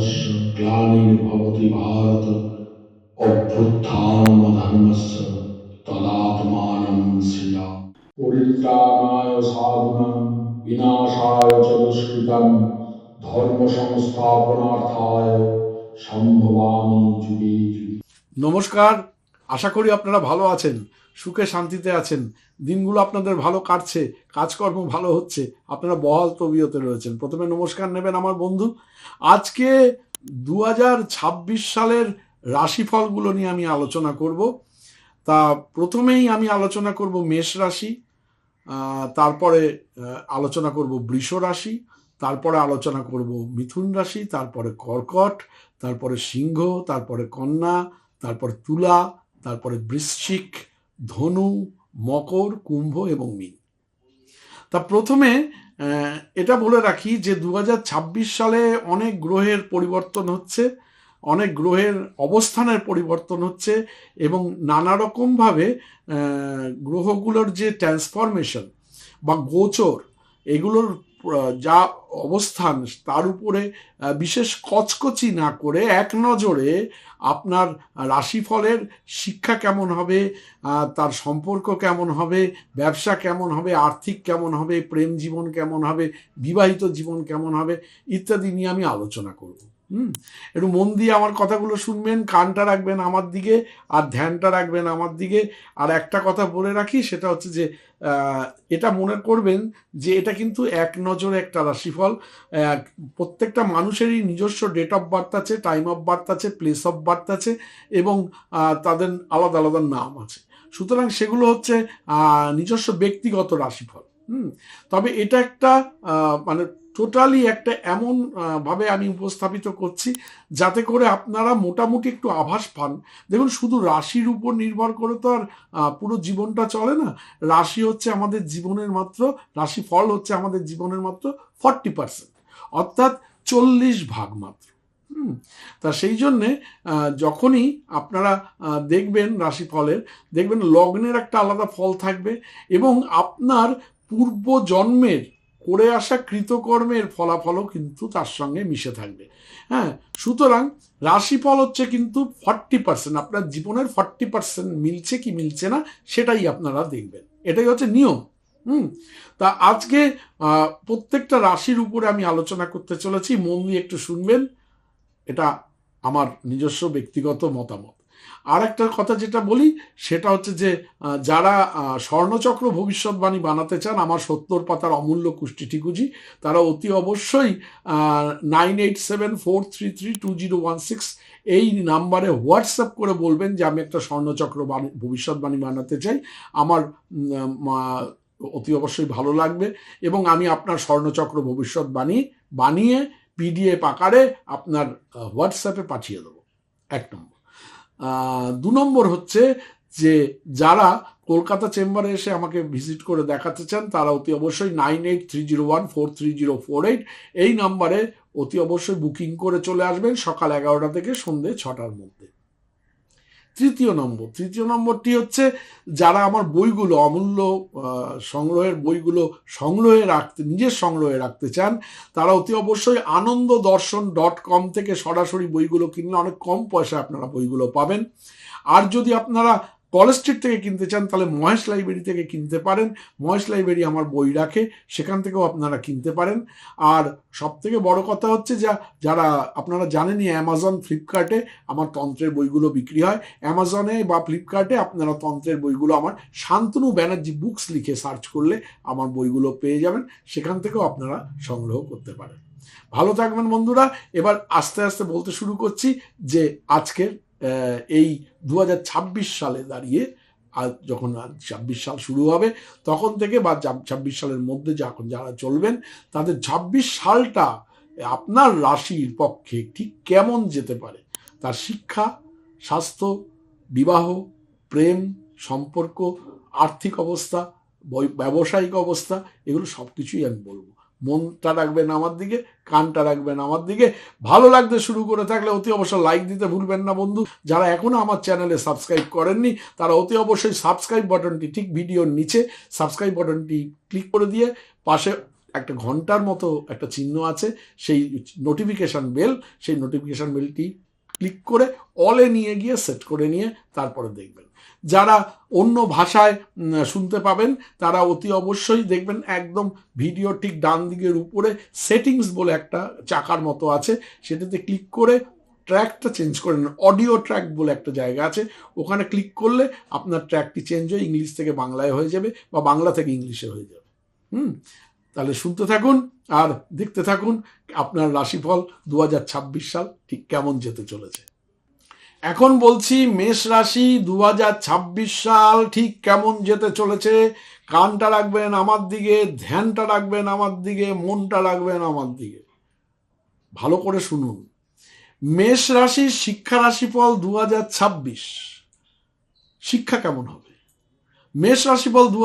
ধর্মস্য গ্লানির্ভবতি ভারত অভ্যুত্থান ধর্মস্য তদাত্মানম শ্রিয়া পরিত্রাণায় সাধনাম বিনাশায় চ দুষ্কৃতম ধর্ম সংস্থাপনার্থায় সম্ভবামি যুগে। নমস্কার আশা করি আপনারা ভালো আছেন। সুখে শান্তিতে আছেন। দিনগুলো আপনাদের ভালো কাটছে, কাজকর্ম ভালো হচ্ছে। আপনারা বহাল তবিয়তে রয়েছেন। প্রথমে নমস্কার নেবেন আমার বন্ধু। আজকে দু হাজার ছাব্বিশ সালের রাশিফলগুলো নিয়ে আমি আলোচনা করব। তা প্রথমেই আমি আলোচনা করব মেষ রাশি তারপরে আলোচনা করব বৃষ রাশি, তারপরে আলোচনা করব মিথুন রাশি, তারপরে কর্কট, তারপরে সিংহ, তারপরে কন্যা, তারপরে তুলা, তারপরে বৃশ্চিক ধনু, মকর, কুম্ভ এবং মীন। তা প্রথমে এটা বলে রাখি যে দু হাজার ছাব্বিশ সালে অনেক গ্রহের পরিবর্তন হচ্ছে, অনেক গ্রহের অবস্থানের পরিবর্তন হচ্ছে এবং নানা রকমভাবে গ্রহগুলোর যে ট্রান্সফরমেশন বা গোচর, এগুলোর যা অবস্থান, তার উপরে বিশেষ কচকচি না করে এক নজরে আপনার রাশিফলের শিক্ষা কেমন হবে তার সম্পর্ক কেমন হবে, ব্যবসা কেমন হবে, আর্থিক কেমন হবে, প্রেম জীবন কেমন হবে, বিবাহিত জীবন কেমন হবে, ইত্যাদি নিয়ে আমি আলোচনা করব। হুম, একটু মন দিয়ে আমার কথাগুলো শুনবেন, কানটা রাখবেন আমার দিকে আর ধ্যানটা রাখবেন আমার দিকে। আর একটা কথা বলে রাখি, সেটা হচ্ছে যে এটা মনে করবেন যে, এটা কিন্তু এক নজরে একটা রাশিফল। প্রত্যেকটা মানুষেরই নিজস্ব ডেট অফ বার্থ আছে টাইম অফ বার্থ আছে প্লেস অফ বার্থ আছে এবং তাদের আলাদা আলাদা নাম আছে। সুতরাং সেগুলো হচ্ছে নিজস্ব ব্যক্তিগত রাশিফল। হুম, তবে এটা একটা মানে টোটালি একটা এমন ভাবে আমি উপস্থাপিত করছি যাতে করে আপনারা মোটামুটি একটু আভাস পান। দেখুন, শুধু রাশির উপর নির্ভর করে তো আর পুরো জীবনটা চলে না। রাশি হচ্ছে আমাদের জীবনের মাত্র রাশি ফল হচ্ছে আমাদের জীবনের মাত্র ফর্টি পার্সেন্ট অর্থাৎ চল্লিশ ভাগ মাত্র। তা সেই জন্যে যখনই আপনারা দেখবেন রাশিফলের, দেখবেন লগ্নের একটা আলাদা ফল থাকবে এবং আপনার পূর্ব জন্মের করে আসা কৃতকর্মের ফলাফলও কিন্তু তার সঙ্গে মিশে থাকবে। হ্যাঁ সুতরাং রাশিফল হচ্ছে কিন্তু ফর্টি পার্সেন্ট আপনার জীবনের ফর্টি পার্সেন্ট মিলছে কি মিলছে না সেটাই আপনারা দেখবেন। এটাই হচ্ছে নিয়ম। হুম, তা আজকে প্রত্যেকটা রাশির উপরে আমি আলোচনা করতে চলেছি, মন দিয়ে একটু শুনবেন। এটা আমার নিজস্ব ব্যক্তিগত মতামত। আর একটা কথা যেটা বলি, সেটা হচ্ছে যে যারা স্বর্ণচক্র ভবিষ্যৎবাণী বানাতে চান, আমার সত্তর পাতার অমূল্য কুষ্টি ঠিকুজি তারা অতি অবশ্যই nine eight seven four three three two zero one six এই নাম্বারে হোয়াটসঅ্যাপ করে বলবেন যে, আমি একটা স্বর্ণচক্র বাণী- ভবিষ্যৎবাণী বানাতে চাই। আমার অতি অবশ্যই ভালো লাগবে এবং আমি আপনার স্বর্ণচক্র ভবিষ্যৎবাণী বানিয়ে পিডিএফ আকারে আপনার হোয়াটসঅ্যাপে পাঠিয়ে দেবো। এক নম্বর। দু নম্বর হচ্ছে যে যারা কলকাতা চেম্বারে এসে আমাকে ভিজিট করে দেখাতে চান, তারা অতি অবশ্যই nine eight three zero one four three zero four eight এই নাম্বারে অতি অবশ্যই বুকিং করে চলে আসবেন সকাল এগারোটা থেকে সন্ধে ছটার মধ্যে। তৃতীয় নম্বর। তৃতীয় নম্বরটি হচ্ছে যারা আমার বইগুলো অমূল্য সংগ্রহের বইগুলো সংগ্রহে রাখতে, নিজের সংগ্রহে রাখতে চান, তারা অতি অবশ্যই আনন্দ দর্শন ডট কম থেকে সরাসরি বইগুলো কিনলে অনেক কম পয়সায় আপনারা বইগুলো পাবেন। আর যদি আপনারা কলেজ স্ট্রিট থেকে কিনতে চান, তাহলে মহেশ লাইব্রেরি থেকে কিনতে পারেন। মহেশ লাইব্রেরি আমার বই রাখে, সেখান থেকেও আপনারা কিনতে পারেন। আর সব থেকে বড় কথা হচ্ছে যা, যারা আপনারা জানেনই অ্যামাজন ফ্লিপকার্টে আমার তন্ত্রের বইগুলো বিক্রি হয়। অ্যামাজনে বা ফ্লিপকার্টে আপনারা তন্ত্রের বইগুলো, আমার শান্তনু ব্যানার্জি বুকস লিখে সার্চ করলে আমার বইগুলো পেয়ে যাবেন। সেখান থেকেও আপনারা সংগ্রহ করতে পারেন। ভালো থাকবেন বন্ধুরা। এবার আস্তে আস্তে বলতে শুরু করছি যে আজকের এই দু হাজার ছাব্বিশ সালে দাঁড়িয়ে আর যখন ছাব্বিশ সাল শুরু হবে, তখন থেকে বা ছাব্বিশ সালের মধ্যে যখন যারা চলবেন, তাদের ছাব্বিশ সালটা আপনার রাশির পক্ষে ঠিক কেমন যেতে পারে? তার শিক্ষা, স্বাস্থ্য, বিবাহ, প্রেম, সম্পর্ক, আর্থিক অবস্থা ব্যবসায়িক অবস্থা, এগুলো সব কিছুই আমি বলব। মনটা রাখবেন আমার দিকে, কানটা রাখবেন আমার দিকে। ভালো লাগতে শুরু করে থাকলে অতি অবশ্যই লাইক দিতে ভুলবেন না বন্ধু। যারা এখনও আমার চ্যানেলে সাবস্ক্রাইব করেননি, তারা অতি অবশ্যই সাবস্ক্রাইব বাটনটি ঠিক ভিডিওর নিচে সাবস্ক্রাইব বাটনটি ক্লিক করে দিয়ে পাশে একটা ঘণ্টার মতো একটা চিহ্ন আছে, সেই নোটিফিকেশন বেল সেই নোটিফিকেশন বেলটি ক্লিক করে অলে নিয়ে গিয়ে সেট করে নিয়ে তারপরে দেখবেন। যারা অন্য ভাষায় শুনতে পাবেন, তারা অতি অবশ্যই দেখবেন একদম ভিডিও ঠিক ডান দিকের উপরে সেটিংস বলে একটা চাকার মতো আছে। সেটাতে ক্লিক করে ট্র্যাকটা চেঞ্জ করে নেন। অডিও ট্র্যাক বলে একটা জায়গা আছে। ওখানে ক্লিক করলে আপনার ট্র্যাকটি চেঞ্জ হয়ে ইংলিশ থেকে বাংলায় হয়ে যাবে বা বাংলা থেকে ইংলিশে হয়ে যাবে। হুম? তাহলে শুনতে থাকুন আর দেখতে থাকুন, আপনার রাশিফল দু হাজার ছাব্বিশ সাল ঠিক কেমন যেতে চলেছে। এখন বলছি মেষ রাশি দু হাজার ছাব্বিশ সাল ঠিক কেমন যেতে চলেছে? কানটা রাখবেন আমার দিকে, ধ্যানটা রাখবেন আমার দিকে, মনটা রাখবেন আমার দিকে। ভালো করে শুনুন। মেষ রাশির শিক্ষা রাশিফল দু হাজার ছাব্বিশ। শিক্ষা কেমন হবে? মেষ রাশিফল দু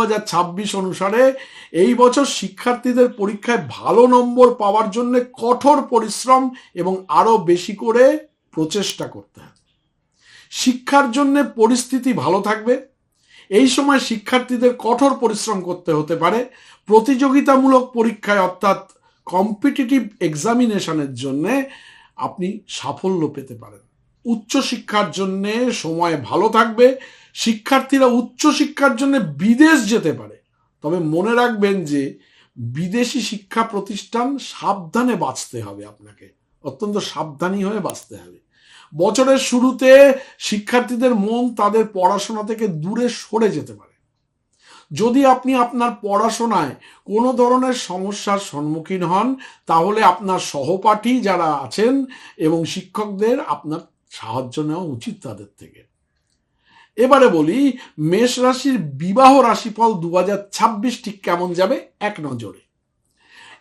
অনুসারে এই বছর শিক্ষার্থীদের পরীক্ষায় ভালো নম্বর পাওয়ার জন্য কঠোর পরিশ্রম এবং আরও বেশি করে প্রচেষ্টা করতে হবে। শিক্ষার জন্য পরিস্থিতি ভালো থাকবে। এই সময় শিক্ষার্থীদের কঠোর পরিশ্রম করতে হতে পারে। প্রতিযোগিতামূলক পরীক্ষায় অর্থাৎ কম্পিটিটিভ এক্সামিনেশনের জন্য আপনি সাফল্য পেতে পারেন। উচ্চশিক্ষার জন্যে সময় ভালো থাকবে। শিক্ষার্থীরা উচ্চশিক্ষার জন্য বিদেশ যেতে পারে। তবে মনে রাখবেন যে বিদেশি শিক্ষা প্রতিষ্ঠান সাবধানে বাঁচতে হবে আপনাকে। অত্যন্ত সাবধানী হয়ে বাঁচতে হবে। বছরের শুরুতে শিক্ষার্থীদের মন তাদের পড়াশোনা থেকে দূরে সরে যেতে পারে। যদি আপনি আপনার পড়াশোনায় কোনো ধরনের সমস্যার সম্মুখীন হন, তাহলে আপনার সহপাঠী যারা আছেন এবং শিক্ষকদের আপনার সাহায্য নেওয়া উচিত তাদের থেকে। এবারে বলি, মেষ রাশির বিবাহ রাশিফল দু হাজার ঠিক কেমন যাবে? এক নজরে।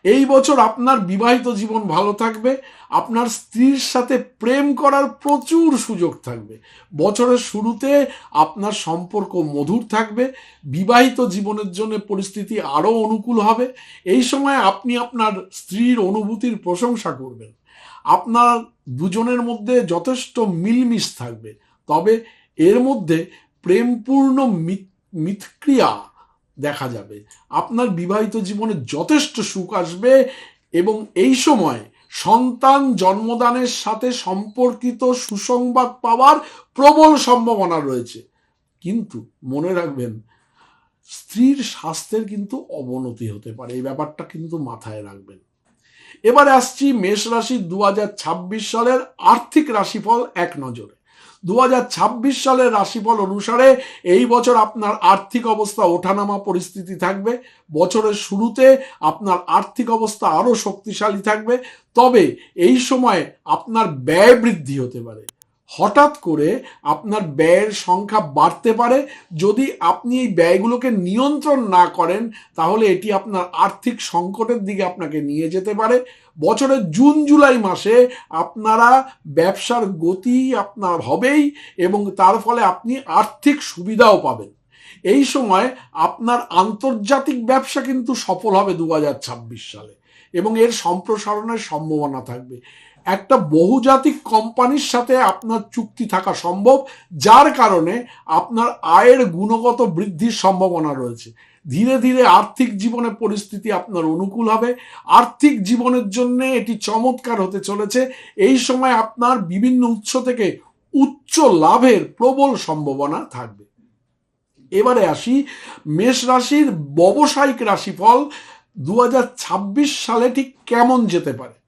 এই বছর আপনার বিবাহিত জীবন ভালো থাকবে, আপনার স্ত্রীর সাথে প্রেম করার প্রচুর সুযোগ থাকবে। বছরের শুরুতে আপনার সম্পর্ক মধুর থাকবে, বিবাহিত জীবনের জন্য পরিস্থিতি আরও অনুকূল হবে। এই সময় আপনি আপনার স্ত্রীর অনুভূতির প্রশংসা করবেন। আপনার দুজনের মধ্যে যথেষ্ট মিলমিশ থাকবে। তবে এর মধ্যে প্রেমপূর্ণ মিথ- মিথক্রিয়া দেখা যাবে। আপনার বিবাহিত জীবনে যথেষ্ট সুখ আসবে এবং এই সময় সন্তান জন্মদানের সাথে সম্পর্কিত সুসংবাদ পাওয়ার প্রবল সম্ভাবনা রয়েছে। কিন্তু মনে রাখবেন, স্ত্রীর স্বাস্থ্যের কিন্তু অবনতি হতে পারে, এই ব্যাপারটা কিন্তু মাথায় রাখবেন। এবারে আসছি মেষ রাশি দু হাজার ছাব্বিশ সালের আর্থিক রাশিফল এক নজরে। দু হাজার ছাব্বিশ সালের রাশিফল অনুসারে এই বছর আপনার আর্থিক অবস্থা ওঠানামা পরিস্থিতি থাকবে। বছরের শুরুতে আপনার আর্থিক অবস্থা আরও শক্তিশালী থাকবে। তবে এই সময় আপনার ব্যয় বৃদ্ধি হতে পারে। হঠাৎ করে আপনার ব্যয়ের সংখ্যা বাড়তে পারে। যদি আপনি এই ব্যয়গুলোকে নিয়ন্ত্রণ না করেন, তাহলে এটি আপনার আর্থিক সংকটের দিকে আপনাকে নিয়ে যেতে পারে। বছরের জুন, জুলাই মাসে আপনারা ব্যবসার গতি আপনার হবেই এবং তার ফলে আপনি আর্থিক সুবিধাও পাবেন। এই সময় আপনার আন্তর্জাতিক ব্যবসা কিন্তু সফল হবে দু হাজার ছাব্বিশ সালে এবং এর সম্প্রসারণের সম্ভাবনা থাকবে। একটা বহুজাতিক কোম্পানির সাথে আপনার চুক্তি থাকা সম্ভব, যার কারণে আপনার আয়ের গুণগত বৃদ্ধির সম্ভাবনা রয়েছে। ধীরে ধীরে আর্থিক জীবনে পরিস্থিতি আপনার অনুকূল হবে। আর্থিক জীবনের জন্য এটি চমৎকার হতে চলেছে। এই সময় আপনার বিভিন্ন উৎস থেকে উচ্চ লাভের প্রবল সম্ভাবনা থাকবে। এবারে আসি, মেষ রাশির ব্যবসায়িক রাশিফল দু হাজার ছাব্বিশ সালে ঠিক কেমন যেতে পারে?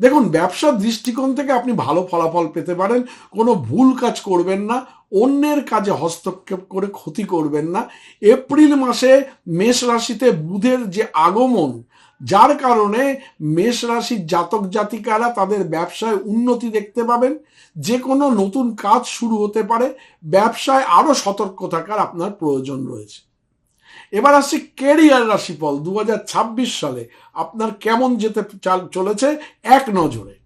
দেখুন, ব্যবসার দৃষ্টিকোণ থেকে আপনি ভালো ফলাফল পেতে পারেন, কোনো ভুল কাজ করবেন না, অন্যের কাজে হস্তক্ষেপ করে ক্ষতি করবেন না। এপ্রিল মাসে মেষ রাশিতে বুধের যে আগমন, যার কারণে মেষ রাশির জাতক জাতিকারা তাদের ব্যবসায় উন্নতি দেখতে পাবেন। যে কোনো নতুন কাজ শুরু হতে পারে, ব্যবসায় আরও সতর্ক থাকার আপনার প্রয়োজন রয়েছে। এবার আসছি কেরিয়ার রাশিফল দু হাজার ছাব্বিশ সালে আপনার কেমন যেতে চাল- চলেছে? এক নজরে।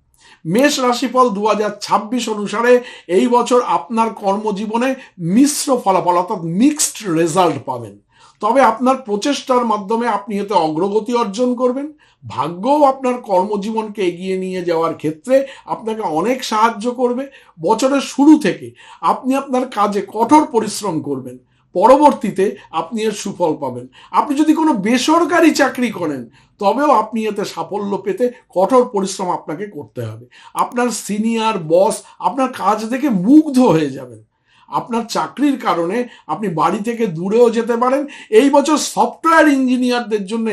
মেষ রাশিফল দু হাজার ছাব্বিশ অনুসারে এই বছর আপনার কর্মজীবনে মিশ্র ফলাফল, অর্থাৎ মিক্সড রেজাল্ট পাবেন। তবে আপনার প্রচেষ্টার মাধ্যমে আপনি এতে অগ্রগতি অর্জন করবেন। ভাগ্যও আপনার কর্মজীবনকে এগিয়ে নিয়ে যাওয়ার ক্ষেত্রে আপনাকে অনেক সাহায্য করবে। বছরের শুরু থেকে আপনি আপনার কাজে কঠোর পরিশ্রম করবেন। পরবর্তীতে আপনি এর সুফল পাবেন। আপনি যদি কোনো বেসরকারি চাকরি করেন, তবেও আপনি এতে সাফল্য পেতে কঠোর পরিশ্রম আপনাকে করতে হবে। আপনার সিনিয়র, বস আপনার কাজ দেখে মুগ্ধ হয়ে যাবেন। আপনার চাকরির কারণে আপনি বাড়ি থেকে দূরেও যেতে পারেন। এই বছর সফটওয়্যার ইঞ্জিনিয়ারদের জন্য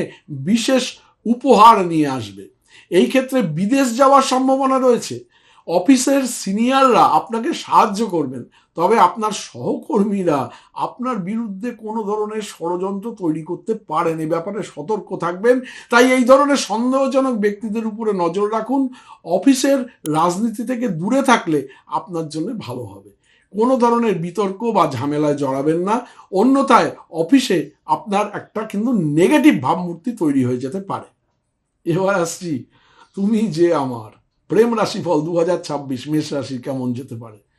বিশেষ উপহার নিয়ে আসবে। এই ক্ষেত্রে বিদেশ যাওয়ার সম্ভাবনা রয়েছে। অফিসের সিনিয়ররা আপনাকে সাহায্য করবেন। তবে আপনার সহকর্মীরা আপনার বিরুদ্ধে কোনো ধরনের ষড়যন্ত্র তৈরি করতে পারেন, এ ব্যাপারে সতর্ক থাকবেন। তাই এই ধরনের সন্দেহজনক ব্যক্তিদের উপরে নজর রাখুন। অফিসের রাজনীতি থেকে দূরে থাকলে আপনার জন্য ভালো হবে। কোনো ধরনের বিতর্ক বা ঝামেলায় জড়াবেন না। অন্যথায় অফিসে আপনার একটা কিন্তু নেগেটিভ ভাবমূর্তি তৈরি হয়ে যেতে পারে। এবার আসছি, তুমি যে আমার, প্রেম রাশিফল দু হাজার ছাব্বিশ, মেষ রাশি কেমন যেতে পারে?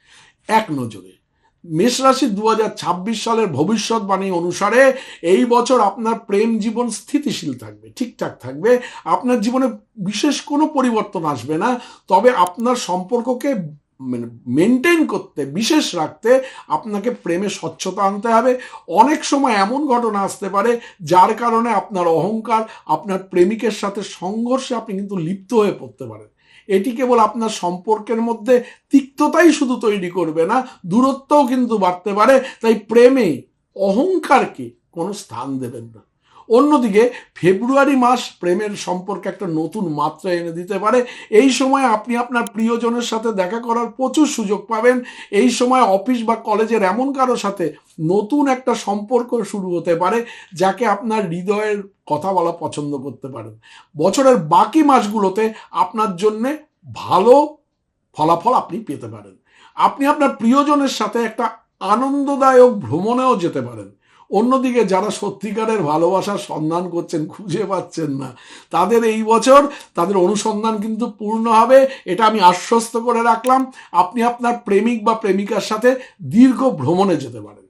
এক নজরে। মেষ রাশি দু হাজার ছাব্বিশ সালের ভবিষ্যৎবাণী অনুসারে এই বছর আপনার প্রেম জীবন স্থিতিশীল থাকবে, ঠিকঠাক থাকবে। আপনার জীবনে বিশেষ কোনো পরিবর্তন আসবে না, তবে আপনার সম্পর্ককে মানে মেনটেন করতে, বিশেষ রাখতে আপনাকে প্রেমে স্বচ্ছতা আনতে হবে। অনেক সময় এমন ঘটনা আসতে পারে, যার কারণে আপনার অহংকার, আপনার প্রেমিকের সাথে সংঘর্ষে আপনি কিন্তু লিপ্ত হয়ে পড়তে পারেন। এটি কেবল আপনার সম্পর্কের মধ্যে তিক্ততাই শুধু তৈরি করবে না, দূরত্বও কিন্তু বাড়তে পারে। তাই প্রেমে অহংকারকে কোনো স্থান দেবেন না। অন্যদিকে, ফেব্রুয়ারি মাস প্রেমের সম্পর্কে একটা নতুন মাত্রা এনে দিতে পারে। এই সময় আপনি আপনার প্রিয়জনের সাথে দেখা করার প্রচুর সুযোগ পাবেন। এই সময় অফিস বা কলেজের এমন কারও সাথে নতুন একটা সম্পর্ক শুরু হতে পারে, যাকে আপনার হৃদয়ের কথা বলা পছন্দ করতে পারেন। বছরের বাকি মাসগুলোতে আপনার জন্যে ভালো ফলাফল আপনি পেতে পারেন। আপনি আপনার প্রিয়জনের সাথে একটা আনন্দদায়ক ভ্রমণেও যেতে পারেন। অন্যদিকে যারা সত্যিকারের ভালোবাসার সন্ধান করছেন, খুঁজে পাচ্ছেন না, তাদের এই বছর তাদের অনুসন্ধান কিন্তু পূর্ণ হবে। এটা আমি আশ্বস্ত করে রাখলাম। আপনি আপনার প্রেমিক বা প্রেমিকার সাথে দীর্ঘ ভ্রমণে যেতে পারেন।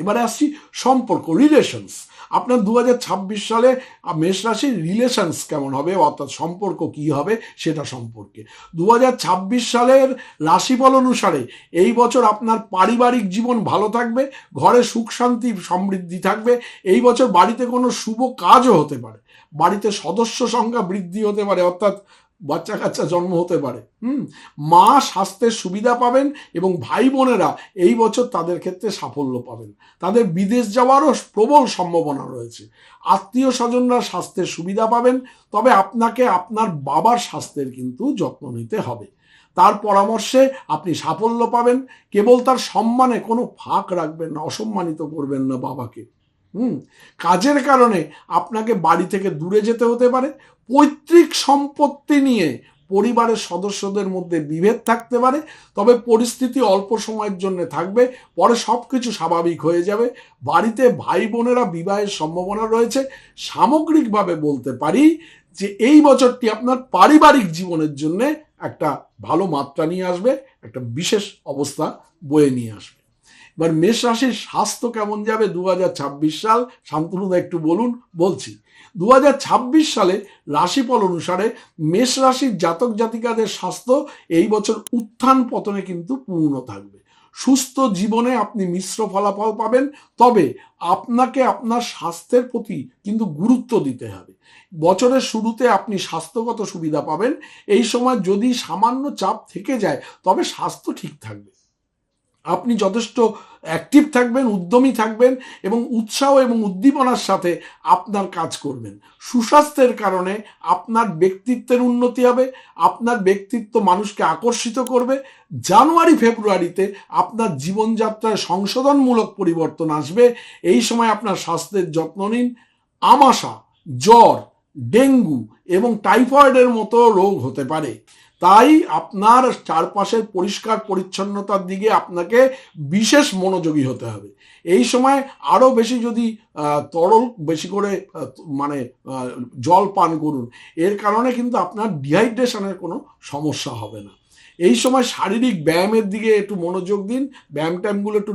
এবারে আসছি সম্পর্ক রিলেশনস আপনার দু হাজার ছাব্বিশ সালে মেষ রাশির রিলেশনস কেমন হবে? অর্থাৎ সম্পর্ক কি হবে? সেটা সম্পর্কে। দু হাজার ছাব্বিশ সালের রাশিফল অনুসারে এই বছর আপনার পারিবারিক জীবন ভালো থাকবে, ঘরে সুখ শান্তি সমৃদ্ধি থাকবে। এই বছর বাড়িতে কোনো শুভ কাজও হতে পারে। বাড়িতে সদস্য সংখ্যা বৃদ্ধি হতে পারে, অর্থাৎ বাচ্চা কাচ্চা জন্ম হতে পারে। হুম? মা স্বাস্থ্যের সুবিধা পাবেন এবং ভাই বোনেরা এই বছর তাদের ক্ষেত্রে সাফল্য পাবেন। তাদের বিদেশ যাওয়ারও প্রবল সম্ভাবনা রয়েছে। আত্মীয় স্বজনরা স্বাস্থ্যের সুবিধা পাবেন, তবে আপনাকে আপনার বাবার স্বাস্থ্যের কিন্তু যত্ন নিতে হবে। তার পরামর্শে আপনি সাফল্য পাবেন, কেবল তার সম্মানে কোনো ফাঁক রাখবেন না, অসম্মানিত করবেন না বাবাকে। হুম, কাজের কারণে আপনাকে বাড়ি থেকে দূরে যেতে হতে পারে। পৈতৃক সম্পত্তি নিয়ে পরিবারের সদস্যদের মধ্যে বিভেদ থাকতে পারে, তবে পরিস্থিতি অল্প সময়ের জন্য থাকবে, পরে সব কিছু স্বাভাবিক হয়ে যাবে। বাড়িতে ভাই বোনেরা বিবাহের সম্ভাবনা রয়েছে। সামগ্রিকভাবে বলতে পারি যে এই বছরটি আপনার পারিবারিক জীবনের জন্যে একটা ভালো মাত্রা নিয়ে আসবে, একটা বিশেষ অবস্থা বয়ে নিয়ে আসবে। এবার মেষ রাশির স্বাস্থ্য কেমন যাবে দু হাজার ছাব্বিশ সাল? শান্তনুদা একটু বলুন, বলছি। দু হাজার ছাব্বিশ সালে রাশিফল অনুসারে মেষ রাশির জাতক জাতিকাদের স্বাস্থ্য এই বছর উত্থান পতনে কিন্তু পূর্ণ থাকবে। সুস্থ জীবনে আপনি মিশ্র ফলাফল পাবেন, তবে আপনাকে আপনার স্বাস্থ্যের প্রতি কিন্তু গুরুত্ব দিতে হবে। বছরের শুরুতে আপনি স্বাস্থ্যগত সুবিধা পাবেন, এই সময় যদি সামান্য চাপ থেকে যায়, তবে স্বাস্থ্য ঠিক থাকবে। আপনি যথেষ্ট অ্যাক্টিভ থাকবেন, উদ্যমী থাকবেন এবং উৎসাহ এবং উদ্দীপনার সাথে আপনার কাজ করবেন। সুস্বাস্থ্যের কারণে আপনার ব্যক্তিত্বের উন্নতি হবে, আপনার ব্যক্তিত্ব মানুষকে আকর্ষিত করবে। জানুয়ারি, ফেব্রুয়ারিতে আপনার জীবনযাত্রায় সংশোধনমূলক পরিবর্তন আসবে। এই সময় আপনার স্বাস্থ্যের যত্ন নিন। আমাশা, জ্বর, ডেঙ্গু এবং টাইফয়েডের মতো রোগ হতে পারে। তাই আপনার চারপাশের পরিষ্কার পরিচ্ছন্নতার দিকে আপনাকে বিশেষ মনোযোগী হতে হবে। এই সময় আরও বেশি যদি তরল বেশি করে মানে জল পান করুন, এর কারণে কিন্তু আপনার ডিহাইড্রেশনের কোনো সমস্যা হবে না। এই সময় শারীরিক ব্যায়ামের দিকে একটু মনোযোগ দিন ব্যায়াম ট্যামগুলো একটু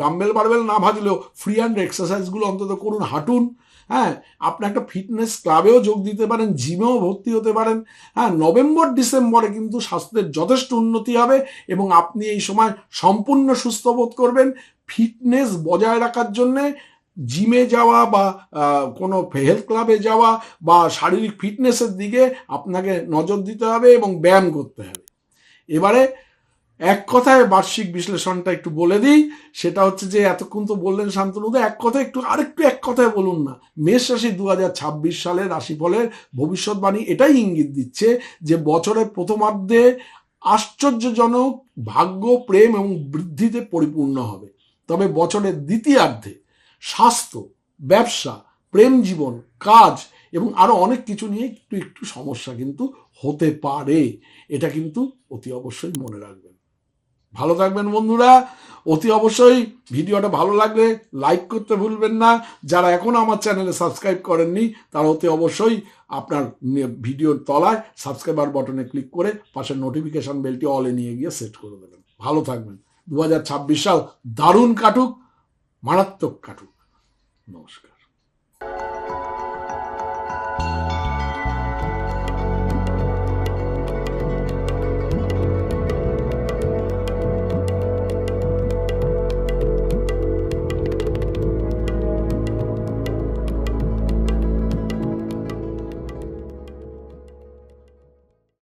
ডাম্বেল বারবেল না ভাজলেও ফ্রি হ্যান্ড এক্সারসাইজগুলো অন্তত করুন, হাঁটুন হ্যাঁ আপনি একটা ফিটনেস ক্লাবেও যোগ দিতে পারেন জিমেও ভর্তি হতে পারেন। হ্যাঁ নভেম্বর, ডিসেম্বরে কিন্তু স্বাস্থ্যের যথেষ্ট উন্নতি হবে এবং আপনি এই সময় সম্পূর্ণ সুস্থ বোধ করবেন। ফিটনেস বজায় রাখার জন্যে জিমে যাওয়া বা কোনো হেলথ ক্লাবে যাওয়া বা শারীরিক ফিটনেসের দিকে আপনাকে নজর দিতে হবে এবং ব্যায়াম করতে হবে। এবারে এক কথায় বার্ষিক বিশ্লেষণটা একটু বলে দিই, সেটা হচ্ছে যে এতক্ষণ তো বললেন শান্তনুদা এক কথা একটু, আরেকটু এক কথায় বলুন না। মেষ রাশি দু সালের রাশিফলের ভবিষ্যৎবাণী এটাই ইঙ্গিত দিচ্ছে যে বছরের প্রথমার্ধে আশ্চর্যজনক ভাগ্য, প্রেম এবং বৃদ্ধিতে পরিপূর্ণ হবে। তবে বছরের দ্বিতীয়ার্ধে স্বাস্থ্য, ব্যবসা, প্রেম জীবন, কাজ এবং আরও অনেক কিছু নিয়ে একটু একটু সমস্যা কিন্তু হতে পারে। এটা কিন্তু অতি অবশ্যই মনে রাখবেন। ভালো থাকবেন বন্ধুরা। অতি অবশ্যই ভিডিওটা ভালো লাগলে লাইক করতে ভুলবেন না। যারা এখনও আমার চ্যানেলে সাবস্ক্রাইব করেননি, তারা অতি অবশ্যই আপনার ভিডিওর তলায় সাবস্ক্রাইবার বটনে ক্লিক করে পাশের নোটিফিকেশান বেলটি অলে নিয়ে গিয়ে সেট করে দেবেন। ভালো থাকবেন। দু হাজার ছাব্বিশ সাল দারুণ কাটুক, মারাত্মক কাটুক। নমস্কার।